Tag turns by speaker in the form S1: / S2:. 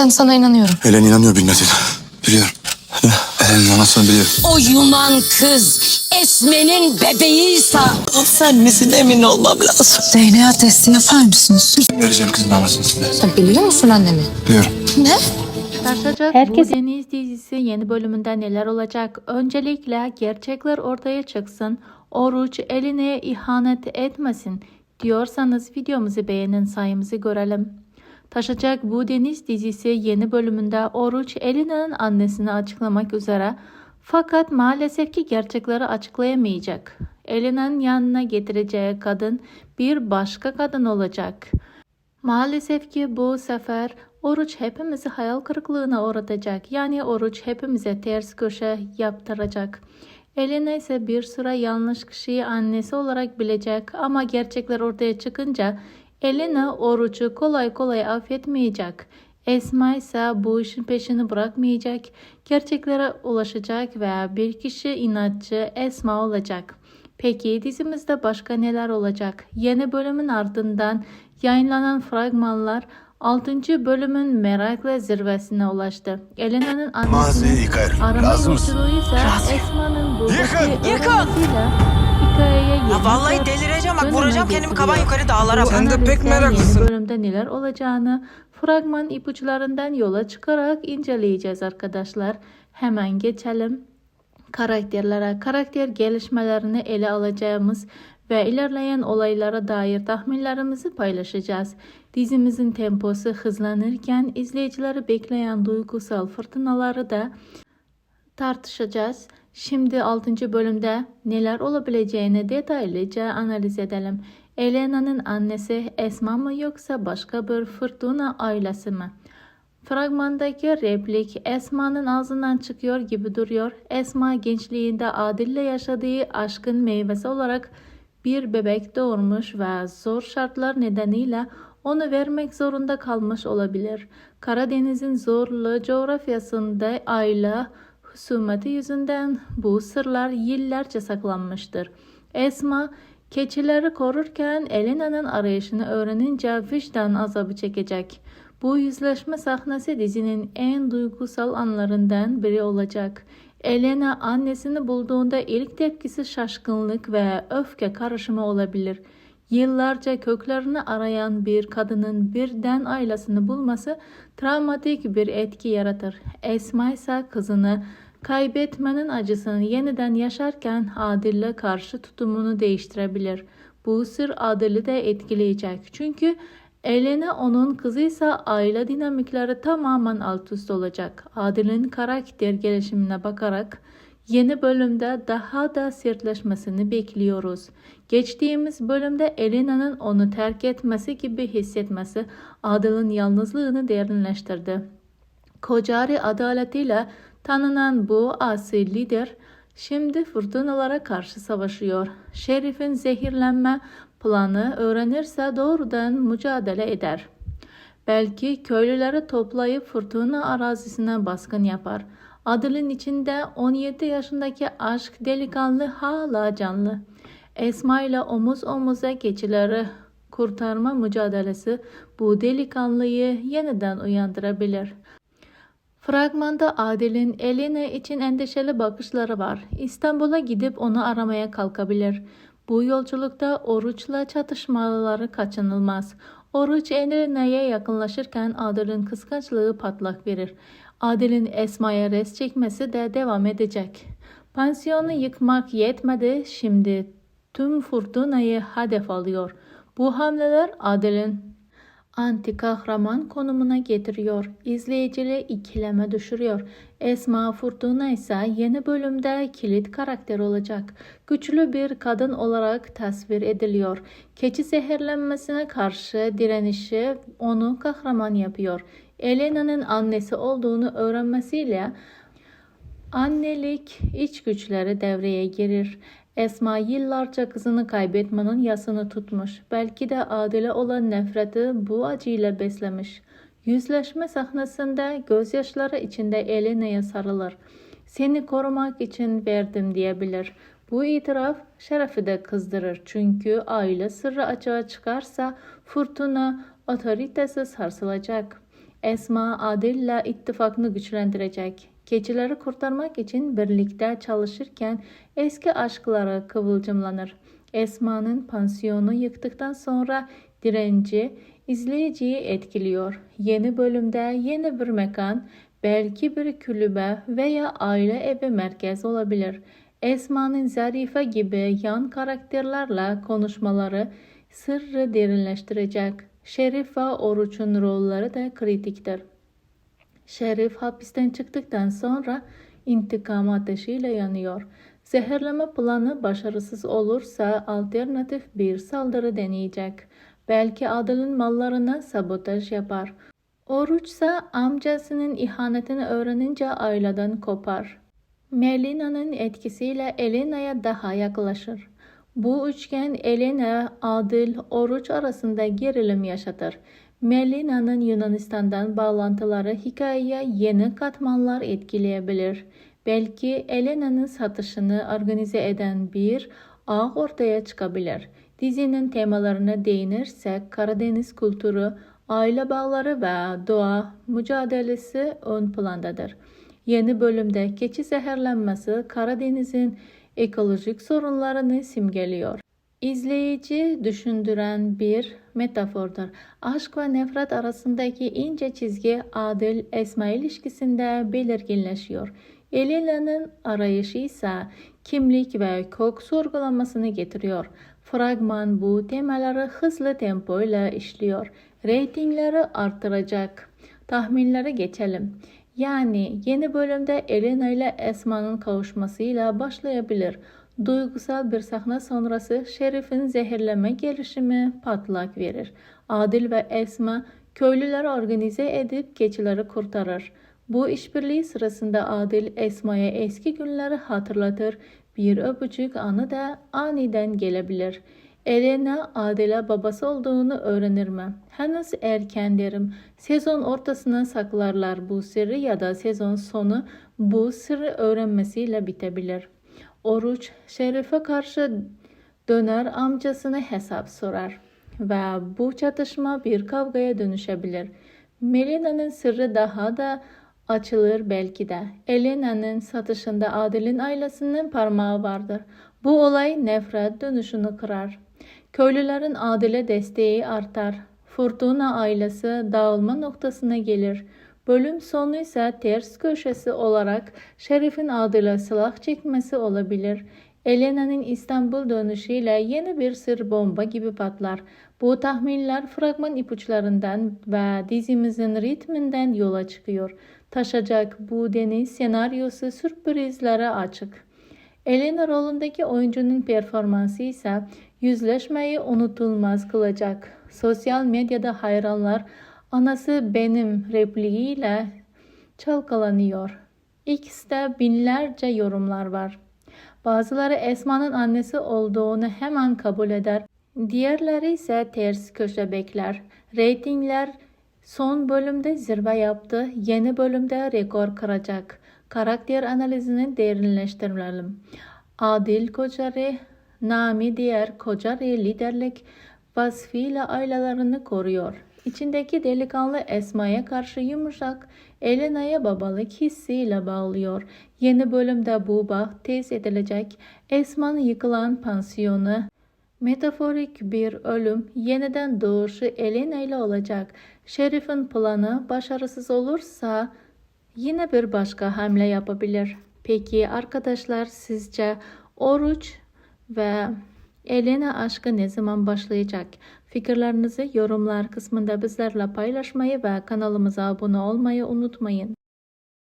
S1: Ben sana inanıyorum.
S2: Helen inanıyor Binnet'in. Biliyorum. Helen'in anasını biliyorum.
S3: O yunan kız Esme'nin bebeğiyse
S4: Sen misin emin olmam lazım.
S1: DNA testi yapar mısınız?
S2: Vereceğim kızın anasını size.
S1: Sen biliyor musun annemi?
S2: Biliyorum.
S1: Ne?
S5: Tartışacak
S6: Herkes-
S5: bu Deniz dizisi yeni bölümünde neler olacak? Öncelikle gerçekler ortaya çıksın. Oruç eline ihanet etmesin diyorsanız videomuzu beğenin sayımızı görelim. Taşacak bu Deniz dizisi yeni bölümünde Oruç Elina'nın annesini açıklamak üzere fakat maalesef ki gerçekleri açıklayamayacak. Elina'nın yanına getireceği kadın bir başka kadın olacak. Maalesef ki bu sefer oruç hepimizi hayal kırıklığına uğratacak. Yani oruç hepimize ters köşe yaptıracak. Elena ise bir sıra yanlış kişiyi annesi olarak bilecek ama gerçekler ortaya çıkınca Elena orucu kolay kolay affetmeyecek. Esma ise bu işin peşini bırakmayacak, gerçeklere ulaşacak ve bir kişi inatçı Esma olacak. Peki dizimizde başka neler olacak? Yeni bölümün ardından yayınlanan fragmanlar 6. bölümün merakla zirvesine ulaştı. Elena'nın annesinin arama yolculuğu ise Esma'nın buradaki!
S2: Yıkın!
S5: öğrenmesiyle hikayeye yeni
S4: Ya vallahi delireceğim bak vuracağım kendimi kaban yukarı dağlara.
S6: Sen de pek meraklısın.
S5: Bölümde neler olacağını fragman ipuçlarından yola çıkarak inceleyeceğiz arkadaşlar. Hemen geçelim karakterlere, karakter gelişmelerini ele alacağımız ve ilerleyen olaylara dair tahminlerimizi paylaşacağız. Dizimizin temposu hızlanırken izleyicileri bekleyen duygusal fırtınaları da tartışacağız. Şimdi 6. bölümde neler olabileceğini detaylıca analiz edelim. Elena'nın annesi Esma mı yoksa başka bir fırtına ailesi mi? Fragmandaki replik Esma'nın ağzından çıkıyor gibi duruyor. Esma gençliğinde Adil'le yaşadığı aşkın meyvesi olarak bir bebek doğurmuş ve zor şartlar nedeniyle onu vermek zorunda kalmış olabilir. Karadeniz'in zorlu coğrafyasında aile husumeti yüzünden bu sırlar yıllarca saklanmıştır. Esma keçileri korurken Elena'nın arayışını öğrenince vicdan azabı çekecek. Bu yüzleşme sahnesi dizinin en duygusal anlarından biri olacak. Elena annesini bulduğunda ilk tepkisi şaşkınlık ve öfke karışımı olabilir. Yıllarca köklerini arayan bir kadının birden ailesini bulması travmatik bir etki yaratır. Esma ise kızını kaybetmenin acısını yeniden yaşarken Adil'le karşı tutumunu değiştirebilir. Bu sır Adil'i de etkileyecek. Çünkü Elena onun kızıysa aile dinamikleri tamamen alt üst olacak. Adil'in karakter gelişimine bakarak yeni bölümde daha da sertleşmesini bekliyoruz. Geçtiğimiz bölümde Elena'nın onu terk etmesi gibi hissetmesi Adil'in yalnızlığını derinleştirdi. Kocari adaletiyle tanınan bu asil lider şimdi fırtınalara karşı savaşıyor. Şerif'in zehirlenme planı öğrenirse doğrudan mücadele eder. Belki köylüleri toplayıp fırtına arazisine baskın yapar. Adil'in içinde 17 yaşındaki aşk delikanlı hala canlı. Esma ile omuz omuza geçileri kurtarma mücadelesi bu delikanlıyı yeniden uyandırabilir. Fragmanda Adil'in Elena için endişeli bakışları var. İstanbul'a gidip onu aramaya kalkabilir. Bu yolculukta Oruç'la çatışmaları kaçınılmaz. Oruç Elena'ya yakınlaşırken Adil'in kıskançlığı patlak verir. Adil'in Esma'ya res çekmesi de devam edecek. Pansiyonu yıkmak yetmedi, şimdi tüm fırtınayı hedef alıyor. Bu hamleler Adil'in anti kahraman konumuna getiriyor. İzleyiciyi ikileme düşürüyor. Esma Fırtına ise yeni bölümde kilit karakter olacak. Güçlü bir kadın olarak tasvir ediliyor. Keçi zehirlenmesine karşı direnişi onu kahraman yapıyor. Elena'nın annesi olduğunu öğrenmesiyle Annelik iç güçleri devreye girir. Esma yıllarca kızını kaybetmenin yasını tutmuş. Belki de Adile olan nefreti bu acıyla beslemiş. Yüzleşme sahnesinde gözyaşları içinde Elena'ya sarılır. Seni korumak için verdim diyebilir. Bu itiraf Şeref'i de kızdırır. Çünkü aile sırrı açığa çıkarsa fırtına otoritesi sarsılacak. Esma Adil'le ittifakını güçlendirecek. Keçileri kurtarmak için birlikte çalışırken eski aşkları kıvılcımlanır. Esma'nın pansiyonu yıktıktan sonra direnci izleyiciyi etkiliyor. Yeni bölümde yeni bir mekan, belki bir kulübe veya aile evi merkez olabilir. Esma'nın Zarife gibi yan karakterlerle konuşmaları sırrı derinleştirecek. Şerif ve Oruç'un rolleri de kritiktir. Şerif hapisten çıktıktan sonra intikam ateşiyle yanıyor. Zehirleme planı başarısız olursa alternatif bir saldırı deneyecek. Belki Adil'in mallarına sabotaj yapar. Oruç ise amcasının ihanetini öğrenince aileden kopar. Melina'nın etkisiyle Elena'ya daha yaklaşır. Bu üçgen Elena, Adil, Oruç arasında gerilim yaşatır. Melina'nın Yunanistan'dan bağlantıları hikayeye yeni katmanlar etkileyebilir. Belki Elena'nın satışını organize eden bir ağ ortaya çıkabilir. Dizinin temalarına değinirsek Karadeniz kültürü, aile bağları ve doğa mücadelesi ön plandadır. Yeni bölümde keçi zehirlenmesi Karadeniz'in ekolojik sorunlarını simgeliyor. İzleyici düşündüren bir metafordur. Aşk ve nefret arasındaki ince çizgi Adil Esma ilişkisinde belirginleşiyor. Elena'nın arayışı ise kimlik ve kök sorgulamasını getiriyor. Fragman bu temaları hızlı tempoyla işliyor. Reytingleri artıracak. Tahminlere geçelim. Yani yeni bölümde Elena ile Esma'nın kavuşmasıyla başlayabilir. Duygusal bir sahne sonrası Şerif'in zehirleme gelişimi patlak verir. Adil ve Esma köylüleri organize edip keçileri kurtarır. Bu işbirliği sırasında Adil Esma'ya eski günleri hatırlatır. Bir öpücük anı da aniden gelebilir. Elena Adil'e babası olduğunu öğrenir mi? Henüz erken derim. Sezon ortasına saklarlar bu sırrı ya da sezon sonu bu sırrı öğrenmesiyle bitebilir. Oruç Şerif'e karşı döner amcasına hesap sorar ve bu çatışma bir kavgaya dönüşebilir. Melina'nın sırrı daha da açılır belki de. Elena'nın satışında Adil'in ailesinin parmağı vardır. Bu olay nefret dönüşünü kırar. Köylülerin Adil'e desteği artar. Fırtına ailesi dağılma noktasına gelir. Bölüm sonu ise ters köşesi olarak Şerif'in Adil'e silah çekmesi olabilir. Elena'nın İstanbul dönüşüyle yeni bir sır bomba gibi patlar. Bu tahminler fragman ipuçlarından ve dizimizin ritminden yola çıkıyor. Taşacak bu deniz senaryosu sürprizlere açık. Elena rolündeki oyuncunun performansı ise yüzleşmeyi unutulmaz kılacak. Sosyal medyada hayranlar anası benim repliğiyle çalkalanıyor. X'te binlerce yorumlar var. Bazıları Esma'nın annesi olduğunu hemen kabul eder. Diğerleri ise ters köşe bekler. Ratingler son bölümde zirve yaptı. Yeni bölümde rekor kıracak. Karakter analizini derinleştirelim. Adil Koçarı, Nami diğer Koçarı liderlik vasfıyla ailelerini koruyor. İçindeki delikanlı Esma'ya karşı yumuşak, Elena'ya babalık hissiyle bağlıyor. Yeni bölümde bu bağ tez edilecek. Esma'nın yıkılan pansiyonu, metaforik bir ölüm, yeniden doğuşu Elena ile olacak. Şerif'in planı başarısız olursa yine bir başka hamle yapabilir. Peki arkadaşlar sizce Oruç ve Elena aşkı ne zaman başlayacak? Fikirlerinizi yorumlar kısmında bizlerle paylaşmayı ve kanalımıza abone olmayı unutmayın.